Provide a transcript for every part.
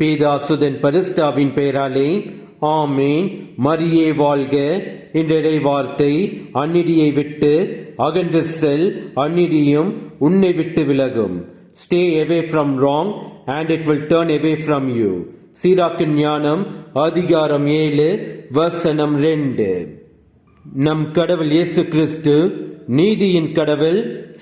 பேதாசுதன் பரிஸ்டாவின் பெயராலே ஆமேன். மரியே வாழ்க. இன்றைய வார்த்தை அந்நிடியை விட்டு அகன்று செல் அந்நிடியும் உன்னை விட்டு விலகும். Stay away from wrong and it will turn away from you சீராக்கின் ஞானம் அதிகாரம் ஏழு வசனம் ரெண்டு. நம் கடவுள் இயேசு கிறிஸ்து நீதியின் கடவுள்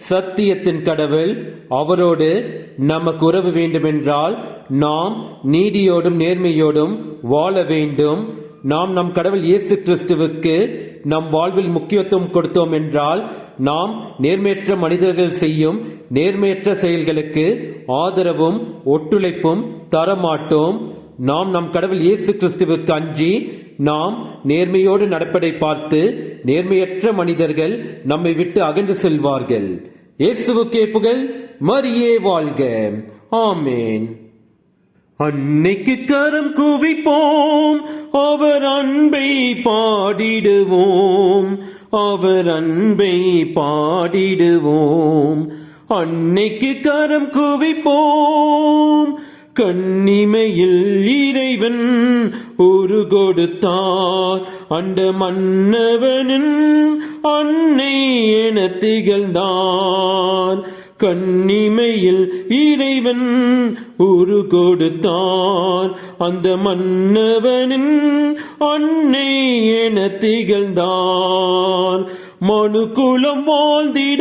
சத்தியத்தின் கடவுள் அவரோடு நமக்கு உறவு வேண்டுமென்றால் நாம் நீதியோடும் நேர்மையோடும் வாழ வேண்டும். நாம் நம் கடவுள் இயேசு கிறிஸ்துவுக்கு நம் வாழ்வில் முக்கியத்துவம் கொடுத்தோம் என்றால் நாம் நேர்மையற்ற மனிதர்கள் செய்யும் நேர்மையற்ற செயல்களுக்கு ஆதரவும் ஒத்துழைப்பும் தரமாட்டோம். நாம் நம் கடவுள் இயேசு கிறிஸ்துவுக்கு அஞ்சி நாம் நேர்மையோடு நடப்பதை பார்த்து நேர்மையற்ற மனிதர்கள் நம்மை விட்டு அகன்று செல்வார்கள். இயேசுவுக்கே புகழ் மரியே வாழ்க. ஆமேன். அன்னைக்கு கரம் குவிப்போம் அவர் அன்பை பாடிடுவோம். அவர் அன்பை பாடிடுவோம். அன்னைக்கு கரம் குவிப்போம் கண்ணிமையில் இறைவன் ஒரு கொடுத்தார். அண்ட மன்னவனின் அன்னை என திகழ்ந்தார். கண்ணிமையில் இறைவன் ஒரு கொடுத்தான் அந்த மன்னவனின் அன்னை என திகழ்ந்தான் மனு குலம் பாதை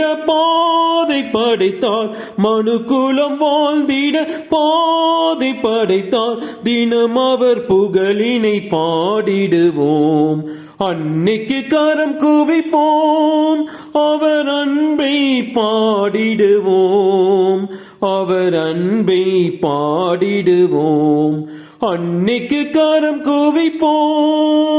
படைத்தார். மனுக்குலம் வாழ்ந்திட பாதை படைத்தார். தினம் அவர் புகழினை பாடிடுவோம். அன்னைக்கு கரம் குவிப்போம். அவர் அன்பை பாடிடுவோம். அவர் அன்பை பாடிடுவோம். அன்னைக்கு கரம் குவிப்போம்.